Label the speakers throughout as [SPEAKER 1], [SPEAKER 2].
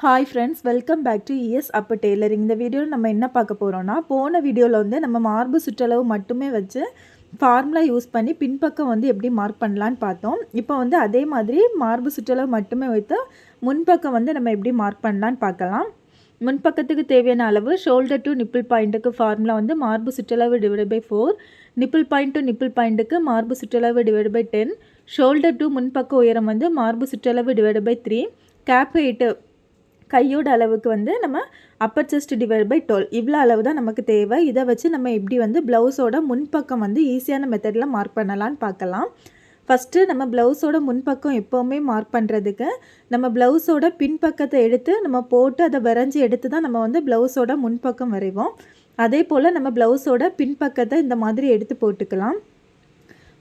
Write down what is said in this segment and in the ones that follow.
[SPEAKER 1] Hi friends welcome back to ES அப்போ tailoring இந்த வீடியோவில் நம்ம என்ன பார்க்க போகிறோம்னா போன வீடியோவில் வந்து நம்ம மார்பு சுற்றளவு மட்டுமே வச்சு ஃபார்முலா யூஸ் பண்ணி பின்பக்கம் வந்து எப்படி மார்க் பண்ணலான்னு பார்த்தோம். இப்போ வந்து அதே மாதிரி மார்பு சுற்றளவு மட்டுமே வைத்து முன்பக்கம் வந்து நம்ம எப்படி மார்க் பண்ணலான்னு பார்க்கலாம். முன்பக்கத்துக்கு தேவையான அளவு ஷோல்டர் டு நிப்பிள் பாயிண்ட்டுக்கு ஃபார்முலா வந்து மார்பு சுற்றளவு divide by four nipple point to nipple பாயிண்ட்டுக்கு மார்பு சுற்றளவு divide by ten shoulder to முன்பக்க உயரம் வந்து மார்பு சுற்றளவு divide by three cap height கையோட அளவுக்கு வந்து நம்ம upper chest divide by twelve இவ்வளோ அளவு தான் நமக்கு தேவை. இதை வச்சு நம்ம எப்படி வந்து ப்ளவுஸோட முன்பக்கம் வந்து ஈஸியான மெத்தடில் மார்க் பண்ணலான்னு பார்க்கலாம். ஃபஸ்ட்டு நம்ம ப்ளவுஸோட முன்பக்கம் எப்போவுமே மார்க் பண்ணுறதுக்கு நம்ம ப்ளவுஸோட பின்பக்கத்தை எடுத்து நம்ம போட்டு அதை வரைஞ்சி எடுத்து தான் நம்ம வந்து ப்ளவுஸோட முன்பக்கம் வரைவோம். அதே போல் நம்ம ப்ளவுஸோட பின்பக்கத்தை இந்த மாதிரி எடுத்து போட்டுக்கலாம்.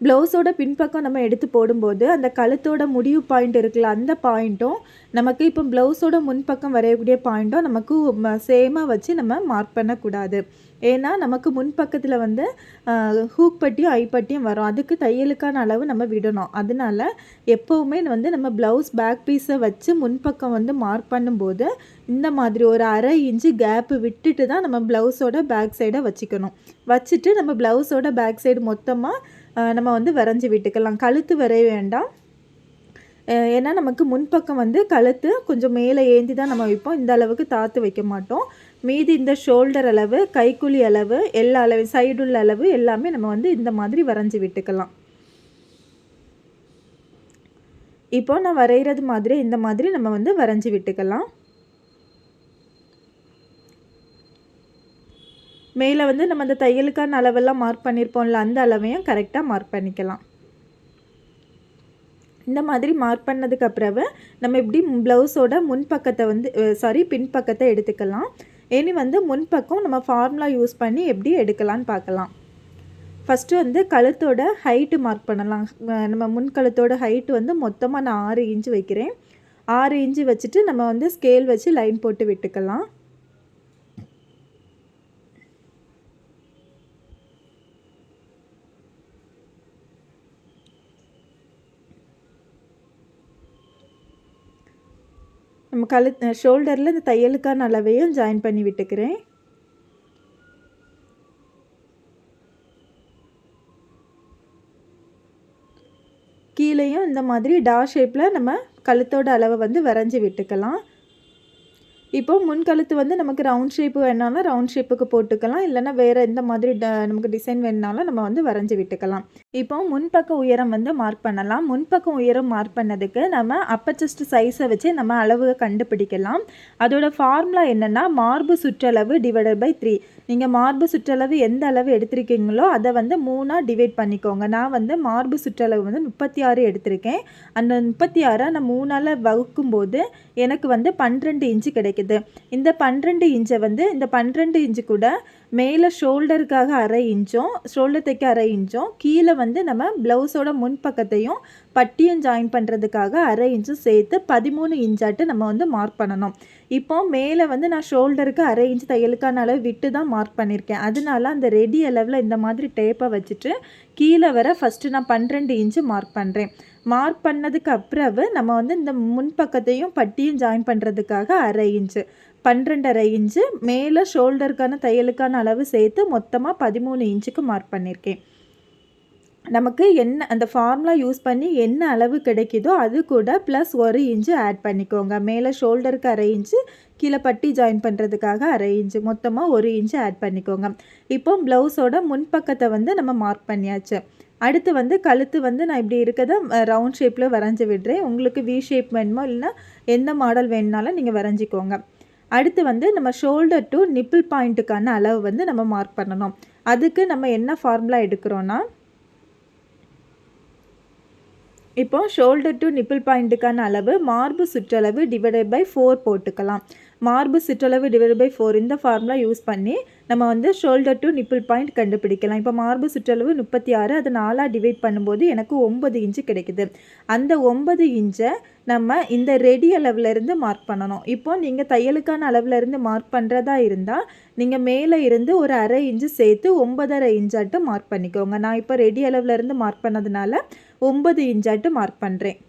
[SPEAKER 1] ப்ளவுஸோட பின்பக்கம் நம்ம எடுத்து போடும்போது அந்த கழுத்தோட முடிவு பாயிண்ட் இருக்குல்ல அந்த பாயிண்ட்டும் நமக்கு இப்போ ப்ளவுஸோட முன்பக்கம் வரையக்கூடிய பாயிண்ட்டும் நமக்கு சேமாக வச்சு நம்ம மார்க் பண்ணக்கூடாது. ஏன்னா நமக்கு முன்பக்கத்தில் வந்து ஹூக் பட்டியும் ஐப்பட்டியும் வரும். அதுக்கு தையலுக்கான அளவு நம்ம விடணும். அதனால எப்போவுமே வந்து நம்ம ப்ளவுஸ் பேக் பீஸை வச்சு முன்பக்கம் வந்து மார்க் பண்ணும்போது இந்த மாதிரி ஒரு அரை இன்ச்சு கேப்பு விட்டுட்டு தான் நம்ம ப்ளவுஸோட பேக் சைடை வச்சுக்கணும். வச்சுட்டு நம்ம ப்ளவுஸோட பேக் சைடு மொத்தமாக நம்ம வந்து வரைஞ்சி விட்டுக்கலாம் கழுத்து வரைய வேண்டாம். ஏன்னா நமக்கு முன்பக்கம் வந்து கழுத்து கொஞ்சம் மேலே ஏந்தி தான் நம்ம வைப்போம். இந்த அளவுக்கு தாத்து வைக்க மாட்டோம். மீதி இந்த ஷோல்டர் அளவு கைக்குழி அளவு எல்லா அளவு சைடுள்ள அளவு எல்லாமே நம்ம வந்து இந்த மாதிரி வரைஞ்சி விட்டுக்கலாம். இப்போ நான் வரைகிறது மாதிரி இந்த மாதிரி நம்ம வந்து வரைஞ்சி விட்டுக்கலாம். மேலே வந்து நம்ம அந்த தையலுக்கான அளவெல்லாம் மார்க் பண்ணியிருப்போம்ல அந்த அளவையும் கரெக்டாக மார்க் பண்ணிக்கலாம். இந்த மாதிரி மார்க் பண்ணதுக்கு அப்புறவு நம்ம எப்படி ப்ளவுஸோட முன்பக்கத்தை வந்து சாரி பின்பக்கத்தை எடுத்துக்கலாம். இனி வந்து முன்பக்கம் நம்ம ஃபார்முலா யூஸ் பண்ணி எப்படி எடுக்கலான்னு பார்க்கலாம். ஃபஸ்ட்டு வந்து கழுத்தோட ஹைட்டு மார்க் பண்ணலாம். நம்ம முன் கழுத்தோட ஹைட்டு வந்து மொத்தமாக நான் ஆறு இன்ச்சு வைக்கிறேன். ஆறு இன்ச்சு வச்சுட்டு நம்ம வந்து ஸ்கேல் வச்சு லைன் போட்டு விட்டுக்கலாம். நம்ம கழு ஷோல்டரில் இந்த தையலுக்கான அளவையும் ஜாயின் பண்ணி விட்டுக்கிறேன். கீழேயும் இந்த மாதிரி டா ஷேப்பில் நம்ம கழுத்தோட அளவை வந்து வரைஞ்சி விட்டுக்கலாம். இப்போ முன்கழுத்து வந்து நமக்கு ரவுண்ட் ஷேப்பு வேணாலும் ரவுண்ட் ஷேப்புக்கு போட்டுக்கலாம். இல்லைனா வேறு எந்த மாதிரி நமக்கு டிசைன் வேணுனாலும் நம்ம வந்து வரைஞ்சி விட்டுக்கலாம். இப்போ முன்பக்க உயரம் வந்து மார்க் பண்ணலாம். முன்பக்கம் உயரம் மார்க் பண்ணதுக்கு நம்ம அப்பர் செஸ்ட் சைஸை வச்சு நம்ம அளவு கண்டுபிடிக்கலாம். அதோட ஃபார்முலா என்னென்னா மார்பு சுற்றளவு டிவைடட் பை த்ரீ நீங்கள் மார்பு சுற்றளவு எந்த அளவு எடுத்திருக்கீங்களோ அதை வந்து மூணாக டிவைட் பண்ணிக்கோங்க. நான் வந்து மார்பு சுற்றளவு வந்து முப்பத்தி ஆறு எடுத்திருக்கேன். அந்த முப்பத்தி ஆறை நான் மூணால் வகுக்கும்போது எனக்கு வந்து பன்னிரெண்டு இன்ச்சு கிடைக்குது. இந்த பன்னிரெண்டு இன்ச்சை வந்து இந்த பன்னிரெண்டு இன்ச்சு கூட மேலே ஷோல்டருக்காக அரை இன்ச்சும் ஷோல்டர் தைக்க அரை இன்ச்சும் கீழே வந்து நம்ம ப்ளவுஸோட முன்பக்கத்தையும் பட்டியும் ஜாயின் பண்ணுறதுக்காக அரை இன்ச்சும் சேர்த்து பதிமூணு இன்ச்சாட்டு நம்ம வந்து மார்க் பண்ணணும். இப்போ மேலே வந்து நான் ஷோல்டருக்கு அரை இன்ச் தையலுக்கான அளவு விட்டு தான் மார்க் பண்ணியிருக்கேன் அதனால அந்த ரெடி அளவில் இந்த மாதிரி டேப்பை வச்சுட்டு கீழே வர ஃபஸ்ட்டு நான் பன்னிரெண்டு இன்ச்சு மார்க் பண்ணுறேன் மார்க் பண்ணதுக்கு அப்புறவு நம்ம வந்து இந்த முன்பக்கத்தையும் பட்டியும் ஜாயின் பண்ணுறதுக்காக அரை இன்ச்சு பன்னிரெண்டரை இன்ச்சு மேலே ஷோல்டருக்கான தையலுக்கான அளவு சேர்த்து மொத்தமாக பதிமூணு இன்ச்சுக்கு மார்க் பண்ணியிருக்கேன் நமக்கு என்ன அந்த ஃபார்முலா யூஸ் பண்ணி என்ன அளவு கிடைக்குதோ அது கூட ப்ளஸ் ஒரு இன்ச்சு ஆட் பண்ணிக்கோங்க. மேலே ஷோல்டருக்கு அரை இன்ச்சு கீழே பட்டி ஜாயின் பண்ணுறதுக்காக அரை இன்ச்சு மொத்தமாக ஒரு இன்ச்சு ஆட் பண்ணிக்கோங்க. இப்போ ப்ளவுஸோட முன்பக்கத்தை வந்து நம்ம மார்க் பண்ணியாச்சு. அடுத்து வந்து கழுத்து வந்து நான் இப்படி இருக்கிறத ரவுண்ட் ஷேப்பில் வரைஞ்சி விடுறேன். உங்களுக்கு வி ஷேப் வேணுமோ இல்லைன்னா எந்த மாடல் வேணுனாலும் நீங்கள் வரைஞ்சிக்கோங்க. அடுத்து வந்து நம்ம ஷோல்டர் டு நிப்பிள் பாயிண்ட்டுக்கான அளவு வந்து நம்ம மார்க் பண்ணணும். அதுக்கு நம்ம என்ன ஃபார்முலா எடுக்கிறோன்னா இப்போ ஷோல்டர் டு நிப்பிள் பாயிண்ட்டுக்கான அளவு மார்பு சுற்றளவு டிவைடட் பை ஃபோர் போட்டுக்கலாம். மார்பு சுற்றளவு டிவைட் பை ஃபோர் இந்த ஃபார்முலா யூஸ் பண்ணி நம்ம வந்து ஷோல்டர் டு நிப்பிள் பாயிண்ட் கண்டுபிடிக்கலாம். இப்போ மார்பு சுற்றளவு முப்பத்தி ஆறு அதை நாலாக டிவைட் பண்ணும்போது எனக்கு ஒம்பது இன்ச்சு கிடைக்குது. அந்த ஒம்பது இன்ச்சை நம்ம இந்த ரெடி அளவுலேருந்து மார்க் பண்ணணும். இப்போ நீங்கள் தையலுக்கான அளவுலேருந்து மார்க் பண்ணுறதா இருந்தால் நீங்கள் மேலே இருந்து ஒரு அரை இன்ச்சு சேர்த்து ஒம்பதரை இன்ச்சாட்டு மார்க் பண்ணிக்கோங்க. நான் இப்போ ரெடி அளவுலேருந்து மார்க் பண்ணதுனால ஒம்பது இன்ச்சாட்டு மார்க் பண்ணுறேன்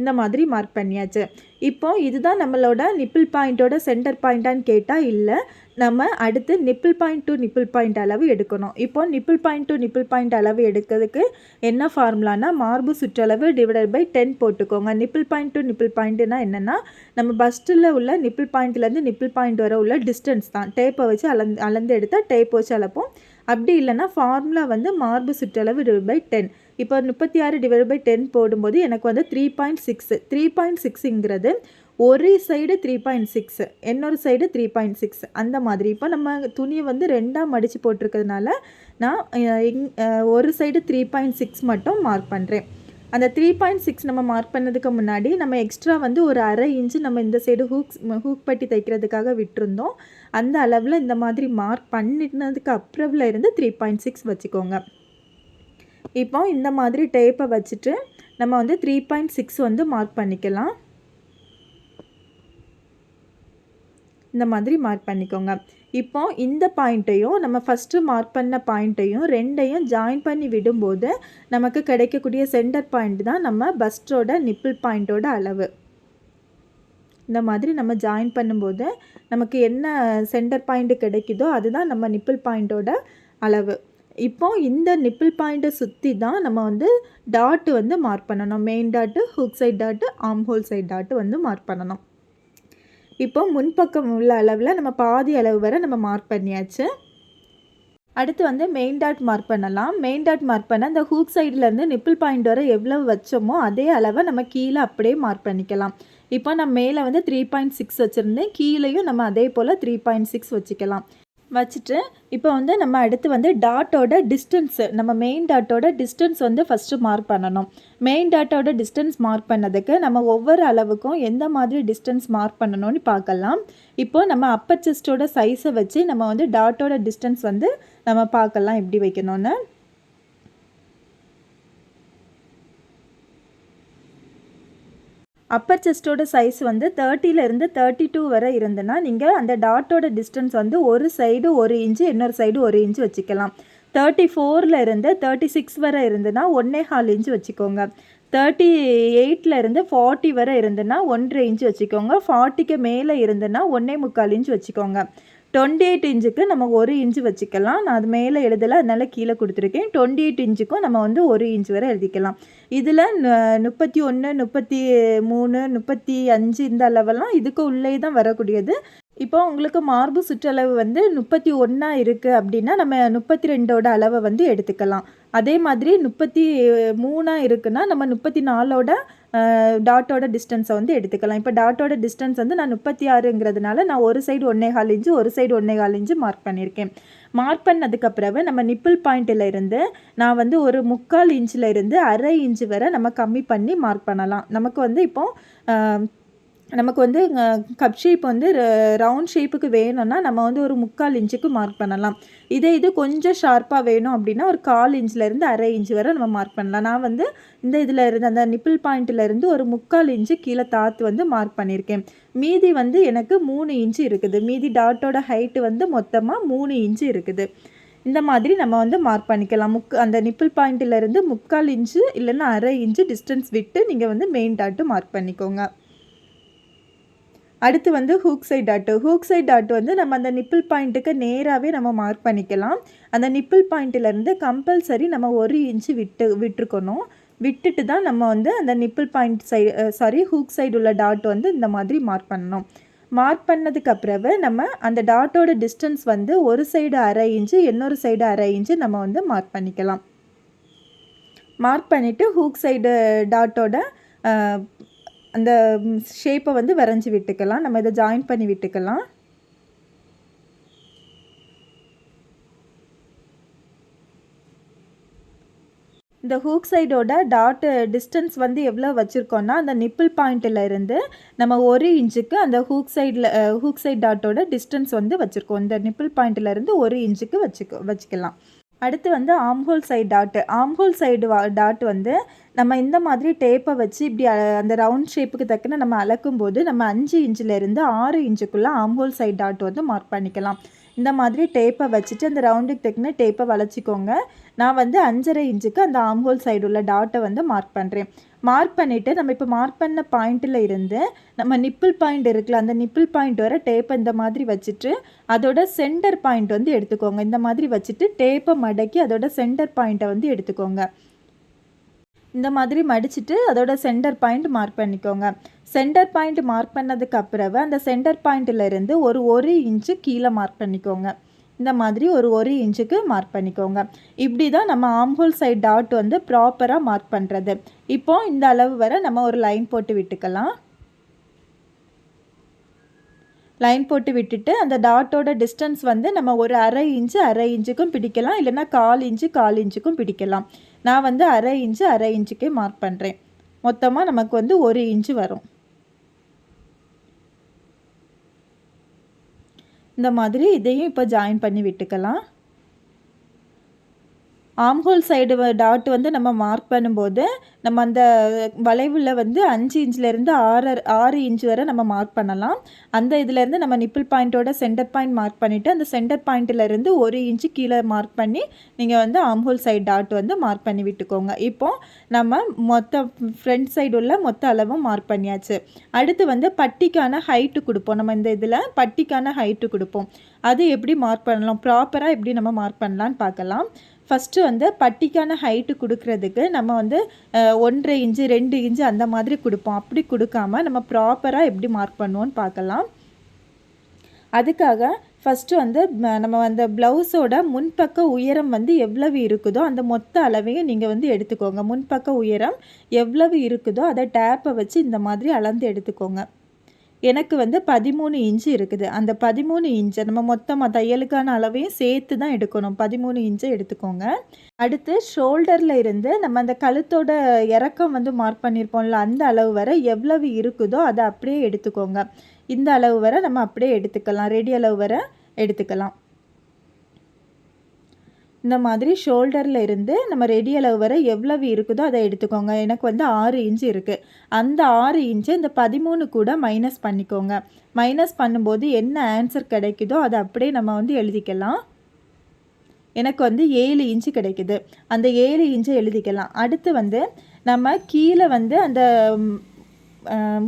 [SPEAKER 1] இந்த மாதிரி மார்க் பண்ணியாச்சு. இப்போ இதுதான் நம்மளோட நிப்பிள் பாயிண்ட்டோட சென்டர் பாயிண்ட்டான்னு கேட்டால் இல்லை நம்ம அடுத்து nipple point to nipple point அளவு எடுக்கணும். இப்போ nipple point to nipple point அளவு எடுக்கிறதுக்கு என்ன ஃபார்முலானா மார்பு சுற்றளவு டிவைடட் பை டென் போட்டுக்கோங்க. நிப்பிள் பாயிண்ட் டு நிப்பிள் பாயிண்ட்னா என்னென்னா நம்ம பஸ்ட்டில் உள்ள நிப்பிள் பாயிண்ட்லேருந்து நிப்பிள் பாயிண்ட் வர உள்ள டிஸ்டன்ஸ் தான். டேப்பை வச்சு அளந்து அளந்து எடுத்தால் டேப் வச்சு அளப்போம். அப்படி இல்லைன்னா ஃபார்முலா வந்து மார்பு சுற்றளவு டிவைட் பை டென் இப்போ முப்பத்தி ஆறு டிவைட் பை டென் போடும்போது எனக்கு வந்து three point six three point சிக்ஸுங்கிறது ஒரு சைடு த்ரீ பாயிண்ட் சிக்ஸு இன்னொரு சைடு த்ரீ பாயிண்ட் சிக்ஸ் அந்த மாதிரி. இப்போ நம்ம துணியை வந்து ரெண்டாக மடித்து போட்டிருக்கிறதுனால நான் ஒரு சைடு த்ரீ பாயிண்ட் சிக்ஸ் மட்டும் மார்க் பண்ணுறேன் அந்த த்ரீ பாயிண்ட் சிக்ஸ் நம்ம மார்க் பண்ணதுக்கு முன்னாடி நம்ம எக்ஸ்ட்ரா வந்து ஒரு அரை இன்ச்சு நம்ம இந்த சைடு ஹூக்ஸ் ஹூக் பட்டி தைக்கிறதுக்காக விட்டுருந்தோம். அந்த அளவில் இந்த மாதிரி மார்க் பண்ணினதுக்கு அப்புறம்ல இருந்து த்ரீ பாயிண்ட் சிக்ஸ் வச்சுக்கோங்க. இப்போ இந்த மாதிரி டேப்பை வச்சுட்டு நம்ம வந்து த்ரீ பாயிண்ட் சிக்ஸ் வந்து மார்க் பண்ணிக்கலாம். இந்த மாதிரி மார்க் பண்ணிக்கோங்க. இப்போ இந்த பாயிண்ட்டையும் நம்ம ஃபஸ்ட்டு மார்க் பண்ண பாயிண்ட்டையும் ரெண்டையும் ஜாயின் பண்ணி விடும்போது நமக்கு கிடைக்கக்கூடிய சென்டர் பாயிண்ட் தான் நம்ம பஸ்டோட நிப்பிள் பாயிண்ட்டோட அளவு. இந்த மாதிரி நம்ம ஜாயின் பண்ணும்போது நமக்கு என்ன சென்டர் பாயிண்ட் கிடைக்குதோ அதுதான் நம்ம நிப்பிள் பாயிண்ட்டோட அளவு. இப்போ இந்த நிப்பிள் பாயிண்ட்டை சுற்றி தான் நம்ம வந்து டாட்டு வந்து மார்க் பண்ணணும். Main dot hook side dot arm hole side dot வந்து மார்க் பண்ணணும். இப்போ முன்பக்கம் உள்ள அளவில் நம்ம பாதி அளவு வரை நம்ம மார்க் பண்ணியாச்சு. அடுத்து வந்து மெயின் டாட் மார்க் பண்ணலாம். மெயின் டாட் மார்க் பண்ண அந்த ஹூக் சைட்லேருந்து நிப்பிள் பாயிண்ட் வரை எவ்வளோ வச்சோமோ அதே அளவை நம்ம கீழே அப்படியே மார்க் பண்ணிக்கலாம். இப்போ நான் மேலே வந்து த்ரீ பாயிண்ட் சிக்ஸ் வச்சுருந்தேன். கீழேயும் நம்ம அதே போல் த்ரீ பாயிண்ட் சிக்ஸ் வச்சுக்கலாம். வச்சுட்டு இப்போ வந்து நம்ம அடுத்து வந்து டாட்டோட டிஸ்டன்ஸு நம்ம மெயின் டாட்டோட டிஸ்டன்ஸ் வந்து ஃபஸ்ட்டு மார்க் பண்ணணும். மெயின் டாட்டோட டிஸ்டன்ஸ் மார்க் பண்ணதுக்கு நம்ம ஒவ்வொரு அளவுக்கும் எந்த மாதிரி டிஸ்டன்ஸ் மார்க் பண்ணணும்னு பார்க்கலாம். இப்போ நம்ம அப்பர் செஸ்டோட சைஸை வச்சு நம்ம வந்து டாட்டோட டிஸ்டன்ஸ் வந்து நம்ம பார்க்கலாம் எப்படி வைக்கணும்னு. அப்பர் செஸ்ட்டோட சைஸ் வந்து தேர்ட்டிலேருந்து தேர்ட்டி டூ வரை இருந்ததுன்னா நீங்கள் அந்த டாட்டோட டிஸ்டன்ஸ் வந்து ஒரு சைடு ஒரு இன்ச்சு இன்னொரு சைடு ஒரு இன்ச்சு வச்சுக்கலாம். தேர்ட்டி ஃபோரில் இருந்து தேர்ட்டி சிக்ஸ் வரை இருந்துன்னா ஒன்றே ஹால் இன்ச்சு வச்சுக்கோங்க. தேர்ட்டி எயிட்டில் இருந்து ஃபார்ட்டி வரை இருந்துன்னா ஒன்றரை இன்ச்சு வச்சுக்கோங்க. ஃபார்ட்டிக்கு மேலே இருந்துன்னா ஒன்றே முக்கால் இன்ச்சு வச்சுக்கோங்க. டுவெண்ட்டி எயிட் இன்ச்சுக்கு நம்ம ஒரு இன்ச்சு வச்சுக்கலாம். நான் அது மேலே எழுதலை அதனால் கீழே கொடுத்துருக்கேன். டுவெண்ட்டி எயிட் இன்ச்சுக்கும் நம்ம வந்து ஒரு இன்ச் வரை எழுதிக்கலாம். இதில் முப்பத்தி ஒன்று முப்பத்தி மூணு முப்பத்தி அஞ்சு இந்த அளவெல்லாம் இதுக்கு உள்ளே தான் வரக்கூடியது. இப்போ உங்களுக்கு மார்பு சுற்றளவு வந்து முப்பத்தி ஒன்றா இருக்குது அப்படின்னா நம்ம முப்பத்தி ரெண்டோட அளவை வந்து எடுத்துக்கலாம். அதே மாதிரி முப்பத்தி மூணாக இருக்குன்னா நம்ம முப்பத்தி நாலோட டாட்டோட டிஸ்டன்ஸை வந்து எடுத்துக்கலாம். இப்போ டாட்டோட டிஸ்டன்ஸ் வந்து நான் முப்பத்தி ஆறுங்கிறதுனால நான் ஒரு சைடு ஒன்றே கால் இன்ச்சு ஒரு சைடு ஒன்றே கால் இன்ச்சு மார்க் பண்ணியிருக்கேன். மார்க் பண்ணதுக்கப்புறவு நம்ம நிப்பிள் பாயிண்ட்டில் இருந்து நான் வந்து ஒரு முக்கால் இன்ச்சில் இருந்து அரை இன்ச்சு வரை நம்ம கம்மி பண்ணி மார்க் பண்ணலாம். நமக்கு வந்து இப்போது நமக்கு வந்து கப் ஷேப் வந்து ரவுண்ட் ஷேப்புக்கு வேணும்னா நம்ம வந்து ஒரு முக்கால் இன்ச்சுக்கு மார்க் பண்ணலாம். இதே இது கொஞ்சம் ஷார்ப்பாக வேணும் அப்படின்னா ஒரு கால் இன்ச்லேருந்து அரை இன்ச் வரை நம்ம மார்க் பண்ணலாம். நான் வந்து இந்த இதில் இருந்து அந்த நிப்பிள் பாயிண்ட்லேருந்து ஒரு முக்கால் இன்ச்சு கீழே தாத்து வந்து மார்க் பண்ணியிருக்கேன். மீதி வந்து எனக்கு மூணு இன்ச்சு இருக்குது. மீதி டாட்டோட ஹைட்டு வந்து மொத்தமாக மூணு இன்ச்சு இருக்குது. இந்த மாதிரி நம்ம வந்து மார்க் பண்ணிக்கலாம். முக் அந்த நிப்பிள் பாயிண்ட்டிலேருந்து முக்கால் இன்ச்சு இல்லைன்னா அரை இன்ச்சு டிஸ்டன்ஸ் விட்டு நீங்கள் வந்து மெயின் டாட்டு மார்க் பண்ணிக்கோங்க. அடுத்து வந்து hook side dot hook side dot வந்து நம்ம அந்த நிப்பிள் பாயிண்ட்டுக்கு நேராகவே நம்ம மார்க் பண்ணிக்கலாம். அந்த நிப்பிள் பாயிண்ட்டிலேருந்து கம்பல்சரி நம்ம ஒரு இன்ச்சு விட்டு விட்டுருக்கணும். விட்டுட்டு தான் நம்ம வந்து அந்த nipple point side sorry hook side உள்ள டாட் வந்து இந்த மாதிரி மார்க் பண்ணணும். மார்க் பண்ணதுக்கு அப்புறவு நம்ம அந்த டாட்டோட டிஸ்டன்ஸ் வந்து ஒரு சைடு அரை இன்ச்சு இன்னொரு சைடு அரை இன்ச்சு நம்ம வந்து மார்க் பண்ணிக்கலாம். மார்க் பண்ணிவிட்டு ஹூக் சைடு டாட்டோட அந்த ஷேப்பை வந்து வரைஞ்சி விட்டுக்கலாம். நம்ம இதை ஜாயின் பண்ணி விட்டுக்கலாம். இந்த ஹூக் சைடோட டாட் டிஸ்டன்ஸ் வந்து எவ்வளோ வச்சுருக்கோன்னா அந்த நிப்பிள் பாயிண்ட்டில் இருந்து நம்ம ஒரு இன்ச்சுக்கு அந்த ஹூக் சைடில் ஹூக் சைட் டாட்டோட டிஸ்டன்ஸ் வந்து வச்சுருக்கோம். இந்த நிப்பிள் பாயிண்ட்டில் இருந்து ஒரு இன்ச்சுக்கு வச்சுக்கோ வச்சுக்கலாம். அடுத்து வந்து armhole side dot armhole side dot வந்து நம்ம இந்த மாதிரி டேப்பை வச்சு இப்படி அந்த ரவுண்ட் ஷேப்புக்கு தக்கன நம்ம அளக்கும் போது நம்ம அஞ்சு இன்ச்சிலேருந்து ஆறு இன்ச்சுக்குள்ளே ஆம்ஹோல் சைடு டாட் வந்து மார்க் பண்ணிக்கலாம். இந்த மாதிரி டேப்பை வச்சுட்டு அந்த ரவுண்டுக்கு தக்கின டேப்பை வளைச்சிக்கோங்க. நான் வந்து அஞ்சரை இன்ச்சுக்கு அந்த ஆம்ஹோல் சைடு உள்ள டாட்டை வந்து மார்க் பண்ணுறேன் மார்க் பண்ணிவிட்டு நம்ம இப்போ மார்க் பண்ண பாயிண்ட்டில் இருந்து நம்ம நிப்பிள் பாயிண்ட் இருக்குல்ல அந்த நிப்பிள் பாயிண்ட் வர டேப்பை இந்த மாதிரி வச்சுட்டு அதோட சென்டர் பாயிண்ட் வந்து எடுத்துக்கோங்க. இந்த மாதிரி வச்சுட்டு டேப்பை மடக்கி அதோட சென்டர் பாயிண்ட்டை வந்து எடுத்துக்கோங்க. இந்த மாதிரி மடிச்சுட்டு அதோட சென்டர் பாயிண்ட் மார்க் பண்ணிக்கோங்க. சென்டர் பாயிண்ட் மார்க் பண்ணதுக்கு அப்புறவு அந்த சென்டர் பாயிண்ட்டிலிருந்து ஒரு ஒரு இன்ச்சு கீழே மார்க் பண்ணிக்கோங்க. இந்த மாதிரி ஒரு ஒரு இன்ச்சுக்கு மார்க் பண்ணிக்கோங்க. இப்படி தான் நம்ம ஆம்ஹோல் சைட் டாட் வந்து ப்ராப்பராக மார்க் பண்ணுறது இப்போ இந்த அளவு வரை நம்ம ஒரு லைன் போட்டு விட்டுக்கலாம். லைன் போட்டு விட்டுட்டு அந்த டாட்டோட டிஸ்டன்ஸ் வந்து நம்ம ஒரு அரை இன்ச்சு அரை இன்ச்சுக்கும் பிடிக்கலாம். இல்லைன்னா கால் இன்ச்சு கால் இன்ச்சுக்கும் பிடிக்கலாம். நான் வந்து அரை இன்ச்சு அரை இன்ச்சுக்கே மார்க் பண்ணுறேன் மொத்தமாக நமக்கு வந்து ஒரு இன்ச்சு வரும். இந்த மாதிரி இதையும் இப்போ ஜாயின் பண்ணி விட்டுக்கலாம். ஆம்ஹோல் சைடு டாட் வந்து நம்ம மார்க் பண்ணும்போது நம்ம அந்த வளைவில் வந்து அஞ்சு இன்ச்லேருந்து ஆறு ஆறு இன்ச் வரை நம்ம மார்க் பண்ணலாம். அந்த இதுலேருந்து நம்ம நிப்பிள் பாயிண்ட்டோட சென்டர் பாயிண்ட் மார்க் பண்ணிவிட்டு அந்த சென்டர் பாயிண்ட்டிலேருந்து ஒரு இன்ச்சு கீழே மார்க் பண்ணி நீங்கள் வந்து ஆம்ஹோல் சைடு டாட் வந்து மார்க் பண்ணி விட்டுக்கோங்க. இப்போது நம்ம மொத்த ஃப்ரண்ட் சைடு உள்ள மொத்த அளவும் மார்க் பண்ணியாச்சு. அடுத்து வந்து பட்டிக்கான ஹைட்டு கொடுப்போம். நம்ம இந்த இதில் பட்டிக்கான ஹைட்டு கொடுப்போம். அது எப்படி மார்க் பண்ணலாம்? ப்ராப்பராக எப்படி நம்ம மார்க் பண்ணலான்னு பார்க்கலாம். ஃபஸ்ட்டு வந்து பட்டிக்கான ஹைட்டு கொடுக்குறதுக்கு நம்ம வந்து ஒன்றரை இன்ச்சு ரெண்டு இன்ச்சு அந்த மாதிரி கொடுப்போம். அப்படி கொடுக்காம நம்ம ப்ராப்பராக எப்படி மார்க் பண்ணுவோன்னு பார்க்கலாம். அதுக்காக ஃபஸ்ட்டு வந்து நம்ம அந்த ப்ளவுஸோட முன்பக்க உயரம் வந்து எவ்வளவு இருக்குதோ அந்த மொத்த அளவையும் நீங்கள் வந்து எடுத்துக்கோங்க. முன்பக்க உயரம் எவ்வளவு இருக்குதோ அதை டேப்பை வச்சு இந்த மாதிரி அளந்து எடுத்துக்கோங்க. எனக்கு வந்து பதிமூணு இன்ச்சு இருக்குது. அந்த பதிமூணு இன்ச்சை நம்ம மொத்தமாக தையலுக்கான அளவையும் சேர்த்து தான் எடுக்கணும். பதிமூணு இன்ச்சை எடுத்துக்கோங்க. அடுத்து ஷோல்டரில் இருந்து நம்ம அந்த கழுத்தோட இறக்கம் வந்து மார்க் பண்ணியிருப்போம்ல அந்த அளவு வரை எவ்வளவு இருக்குதோ அதை அப்படியே எடுத்துக்கோங்க. இந்த அளவு வரை நம்ம அப்படியே எடுத்துக்கலாம். ரெடி அளவு வரை எடுத்துக்கலாம். இந்த மாதிரி ஷோல்டரில் இருந்து நம்ம ரெடி அளவு வரை எவ்வளவு இருக்குதோ அதை எடுத்துக்கோங்க. எனக்கு வந்து ஆறு இன்ச்சு இருக்குது அந்த ஆறு இன்ச்சு இந்த பதிமூணு கூட மைனஸ் பண்ணிக்கோங்க. மைனஸ் பண்ணும்போது என்ன ஆன்சர் கிடைக்குதோ அதை அப்படியே நம்ம வந்து எழுதிக்கலாம். எனக்கு வந்து ஏழு இன்ச்சு கிடைக்குது. அந்த ஏழு இன்ச்சை எழுதிக்கலாம். அடுத்து வந்து நம்ம கீழே வந்து அந்த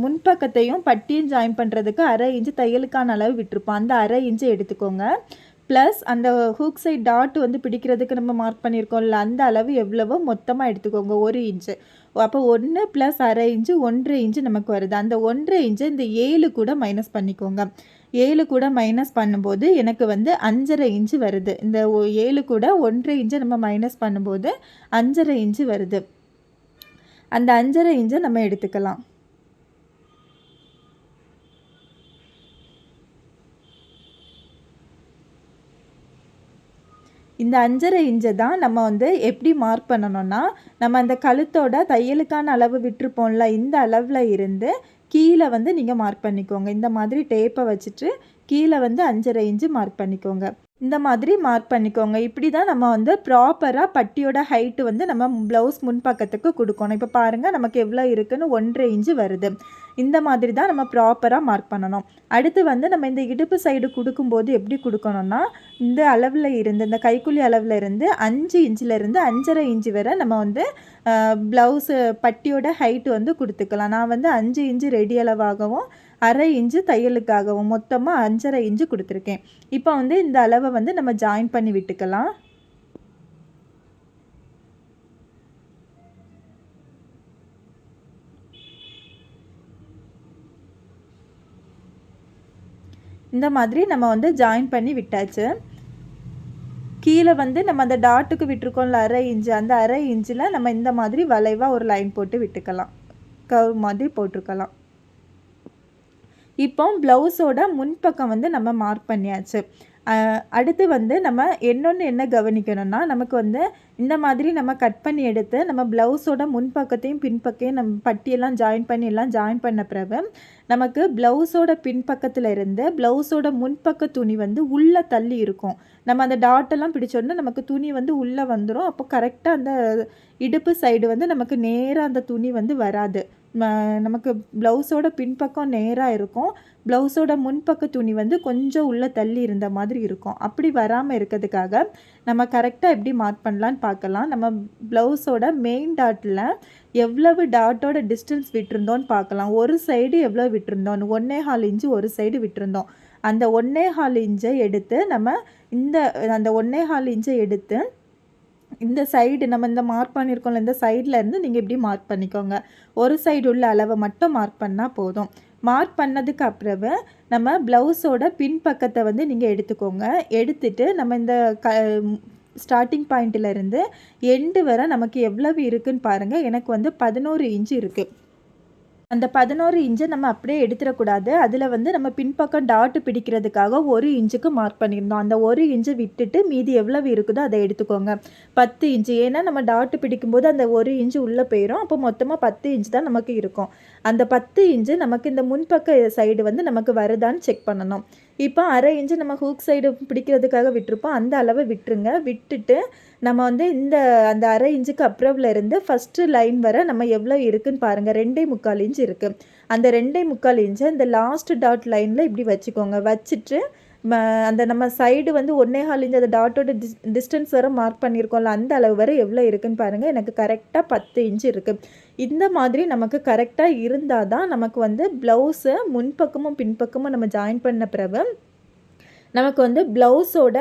[SPEAKER 1] முன்பக்கத்தையும் பட்டியும் ஜாயின் பண்ணுறதுக்கு அரை இன்ச்சு தையலுக்கான அளவு விட்டுருப்போம். அந்த அரை இன்ச்சை எடுத்துக்கோங்க. ப்ளஸ் அந்த ஹூக் சைட் டாட் வந்து பிடிக்கிறதுக்கு நம்ம மார்க் பண்ணியிருக்கோம்ல அந்த அளவு எவ்வளவோ மொத்தமாக எடுத்துக்கோங்க. ஒரு இன்ச்சு அப்போ ஒன்று ப்ளஸ் அரை இன்ச்சு ஒன்றரை இன்ச்சு நமக்கு வருது. அந்த ஒன்றரை இன்ச்சு இந்த ஏழு கூட மைனஸ் பண்ணிக்கோங்க. ஏழு கூட மைனஸ் பண்ணும்போது எனக்கு வந்து அஞ்சரை இன்ச்சு வருது. இந்த ஏழு கூட ஒன்றரை இன்ச்சு நம்ம மைனஸ் பண்ணும்போது அஞ்சரை இன்ச்சு வருது. அந்த அஞ்சரை இன்ச்சை நம்ம எடுத்துக்கலாம். இந்த அஞ்சரை இன்ச்சை தான் நம்ம வந்து எப்படி மார்க் பண்ணணும்னா நம்ம அந்த கழுத்தோட தையலுக்கான அளவு விட்டுருப்போம்ல இந்த அளவில் இருந்து கீழே வந்து நீங்கள் மார்க் பண்ணிக்கோங்க. இந்த மாதிரி டேப்பை வச்சுட்டு கீழே வந்து அஞ்சரை இன்ச்சு மார்க் பண்ணிக்கோங்க. இந்த மாதிரி மார்க் பண்ணிக்கோங்க. இப்படி தான் நம்ம வந்து ப்ராப்பராக பட்டியோட ஹைட்டு வந்து நம்ம ப்ளவுஸ் முன்பக்கத்துக்கு கொடுக்கணும். இப்போ பாருங்கள் நமக்கு எவ்வளோ இருக்குன்னு ஒன்றரை இன்ச்சு வருது. இந்த மாதிரி தான் நம்ம ப்ராப்பராக மார்க் பண்ணணும். அடுத்து வந்து நம்ம இந்த இடுப்பு சைடு கொடுக்கும்போது எப்படி கொடுக்கணும்னா இந்த அளவில் இருந்து இந்த கைக்குழி அளவில் இருந்து அஞ்சு இன்ச்சிலேருந்து அஞ்சரை இன்ச்சு வரை நம்ம வந்து ப்ளவுஸு பட்டியோட ஹைட்டு வந்து கொடுத்துக்கலாம். நான் வந்து அஞ்சு இன்ச்சு ரெடி அளவாகவும் அரை இன்ச்சு தையலுக்காகவும் மொத்தமாக அஞ்சரை இன்ச்சு கொடுத்துருக்கேன். இப்போ வந்து இந்த அளவை வந்து நம்ம ஜாயின் பண்ணி விட்டுக்கலாம். இந்த மாதிரி நம்ம வந்து ஜாயின் பண்ணி விட்டாச்சு. கீழே வந்து நம்ம அந்த டாட்டுக்கு விட்டுருக்கோம்ல அரை இன்ச்சு. அந்த அரை இன்ச்சில் நம்ம இந்த மாதிரி வளைவாக ஒரு லைன் போட்டு விட்டுக்கலாம். கவ் மாதிரி போட்டிருக்கலாம். இப்போ ப்ளவுஸோட முன்பக்கம் வந்து நம்ம மார்க் பண்ணியாச்சு. அடுத்து வந்து நம்ம என்னொன்று என்ன கவனிக்கணும்னா நமக்கு வந்து இந்த மாதிரி நம்ம கட் பண்ணி எடுத்து நம்ம ப்ளவுஸோட முன்பக்கத்தையும் பின்பக்கையும் நம்ம பட்டியெல்லாம் ஜாயின் பண்ணி எல்லாம் ஜாயின் பண்ண பிறகு நமக்கு ப்ளவுஸோட பின்பக்கத்தில் இருந்து ப்ளவுஸோட முன்பக்க துணி வந்து உள்ளே தள்ளி இருக்கும். நம்ம அந்த டாட்டெல்லாம் பிடிச்சோன்னா நமக்கு துணி வந்து உள்ளே வந்துடும் அப்போ கரெக்டாக அந்த இடுப்பு சைடு வந்து நமக்கு நேராக அந்த துணி வந்து வராது. நமக்கு ப்ளவுஸோட பின்பக்கம் நேராக இருக்கும். ப்ளவுஸோட முன்பக்க துணி வந்து கொஞ்சம் உள்ளே தள்ளி இருந்த மாதிரி இருக்கும். அப்படி வராமல் இருக்கிறதுக்காக நம்ம கரெக்டாக எப்படி மார்க் பண்ணலான்னு பார்க்கலாம். நம்ம ப்ளவுஸோட மெயின் டாட்டில் எவ்வளவு டாட்டோட டிஸ்டன்ஸ் விட்டுருந்தோன்னு பார்க்கலாம். ஒரு சைடு எவ்வளோ விட்டுருந்தோம் ஒன்றே ஹால் இன்ச்சு ஒரு சைடு விட்டுருந்தோம். அந்த ஒன்றே ஹால் இன்ச்சை எடுத்து நம்ம இந்த அந்த ஒன்றே ஹால் இன்ச்சை எடுத்து இந்த சைடு நம்ம இந்த மார்க் பண்ணியிருக்கோம்ல இந்த சைடில் இருந்து நீங்கள் இப்படி மார்க் பண்ணிக்கோங்க. ஒரு சைடு உள்ள அளவை மட்டும் மார்க் பண்ணால் போதும். மார்க் பண்ணதுக்கு அப்புறவு நம்ம ப்ளவுஸோட பின்பக்கத்தை வந்து நீங்கள் எடுத்துக்கோங்க. எடுத்துட்டு நம்ம இந்த க ஸ்டார்டிங் பாயிண்ட்டில் எண்டு வரை நமக்கு எவ்வளவு இருக்குதுன்னு பாருங்கள் எனக்கு வந்து பதினோரு இன்ச்சு இருக்குது அந்த பதினோரு இன்ச்சை நம்ம அப்படியே எடுத்துடக்கூடாது. அதில் வந்து நம்ம பின்பக்கம் டாட்டு பிடிக்கிறதுக்காக ஒரு இன்ச்சுக்கு மார்க் பண்ணியிருந்தோம். அந்த ஒரு இன்ச்சை விட்டுட்டு மீதி எவ்வளவு இருக்குதோ அதை எடுத்துக்கோங்க. பத்து இன்ச்சு. ஏன்னா நம்ம டாட்டு பிடிக்கும்போது அந்த ஒரு இன்ச்சு உள்ளே போயிடும் அப்போ மொத்தமாக பத்து இன்ச்சு தான் நமக்கு இருக்கும். அந்த பத்து இன்ச்சு நமக்கு இந்த முன்பக்க சைடு வந்து நமக்கு வருதான்னு செக் பண்ணணும். இப்போ அரை இன்ச்சு நம்ம ஹூக் சைடு பிடிக்கிறதுக்காக விட்டுருப்போம். அந்த அளவை விட்டுருங்க. விட்டுட்டு நம்ம வந்து இந்த அந்த அரை இன்ச்சுக்கு அப்புறவில் இருந்து ஃபஸ்ட்டு லைன் வர நம்ம எவ்வளோ இருக்குதுன்னு பாருங்கள் ரெண்டே முக்கால் இன்ச்சு இருக்குது அந்த ரெண்டே முக்கால் இன்ச்சு இந்த லாஸ்ட் டாட் லைனில் இப்படி வச்சுக்கோங்க. வச்சுட்டு அந்த நம்ம சைடு வந்து ஒன்றே ஹால் இன்ச் அந்த டாட்டோட டிஸ் டிஸ்டன்ஸ் வர மார்க் பண்ணியிருக்கோம்ல அந்த அளவு வரை எவ்வளோ இருக்குதுன்னு பாருங்கள் எனக்கு கரெக்டாக பத்து இன்ச்சு இருக்குது இந்த மாதிரி நமக்கு கரெக்டாக இருந்தால் தான் நமக்கு வந்து ப்ளவுஸை முன்பக்கமும் பின்பக்கமும் நம்ம ஜாயின் பண்ண பிறகு நமக்கு வந்து ப்ளவுஸோட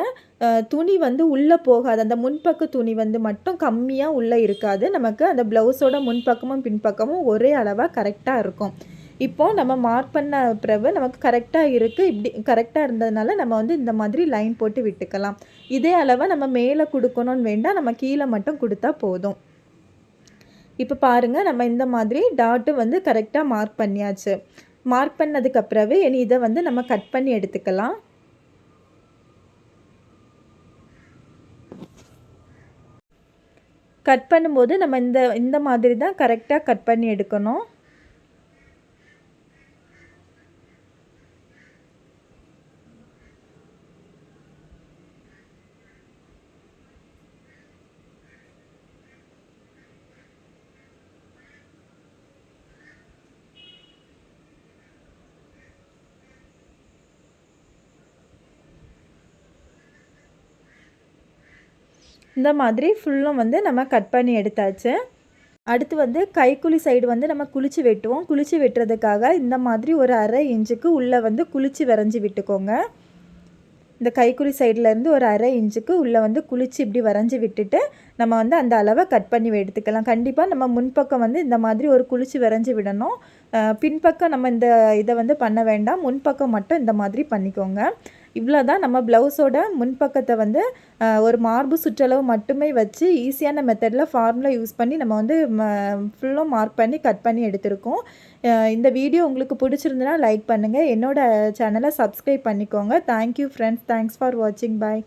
[SPEAKER 1] துணி வந்து உள்ளே போகாது. அந்த முன்பக்க துணி வந்து மட்டும் கம்மியாக உள்ளே இருக்காது. நமக்கு அந்த ப்ளவுஸோட முன்பக்கமும் பின்பக்கமும் ஒரே அளவாக கரெக்டாக இருக்கும். இப்போது நம்ம மார்க் பண்ண பிறகு நமக்கு கரெக்டாக இருக்குது இப்படி கரெக்டாக இருந்ததுனால நம்ம வந்து இந்த மாதிரி லைன் போட்டு விட்டுக்கலாம். இதே அளவை நம்ம மேலே கொடுக்கணும்னு வேண்டாம் நம்ம கீழே மட்டும் கொடுத்தா போதும். இப்போ பாருங்கள் நம்ம இந்த மாதிரி டாட்டு வந்து கரெக்டாக மார்க் பண்ணியாச்சு. மார்க் பண்ணதுக்கு இனி இதை வந்து நம்ம கட் பண்ணி எடுத்துக்கலாம். கட் பண்ணும்போது நம்ம இந்த இந்த மாதிரி தான் கரெக்டாக கட் பண்ணி எடுக்கணும். இந்த மாதிரி ஃபுல்லும் வந்து நம்ம கட் பண்ணி எடுத்தாச்சு. அடுத்து வந்து கைக்குழி சைடு வந்து நம்ம குளிச்சு வெட்டுவோம். குளிச்சு வெட்டுறதுக்காக இந்த மாதிரி ஒரு அரை இன்ச்சுக்கு உள்ளே வந்து குளிச்சு வரைஞ்சி விட்டுக்கோங்க. இந்த கைக்குழி சைட்லேருந்து ஒரு அரை இன்ச்சுக்கு உள்ளே வந்து குளிச்சு இப்படி வரைஞ்சி விட்டுட்டு நம்ம வந்து அந்த அளவை கட் பண்ணி எடுத்துக்கலாம். கண்டிப்பாக நம்ம முன்பக்கம் வந்து இந்த மாதிரி ஒரு குளிச்சு வரைஞ்சி விடணும். பின்பக்கம் நம்ம இந்த இதை வந்து பண்ண வேண்டாம். முன்பக்கம் மட்டும் இந்த மாதிரி பண்ணிக்கோங்க. இவ்வளோ தான் நம்ம ப்ளவுஸோட முன்பக்கத்தை வந்து ஒரு மார்பு சுற்றளவு மட்டுமே வச்சு ஈஸியான மெத்தடில் ஃபார்முலா யூஸ் பண்ணி நம்ம வந்து ஃபுல்லும் மார்க் பண்ணி கட் பண்ணி எடுத்திருக்கோம். இந்த வீடியோ உங்களுக்கு பிடிச்சிருந்துன்னா லைக் பண்ணுங்கள் என்னோடய சேனலை சப்ஸ்கிரைப் பண்ணிக்கோங்க. தேங்க்யூ ஃப்ரெண்ட்ஸ் தேங்க்ஸ் ஃபார் வாட்சிங் பாய்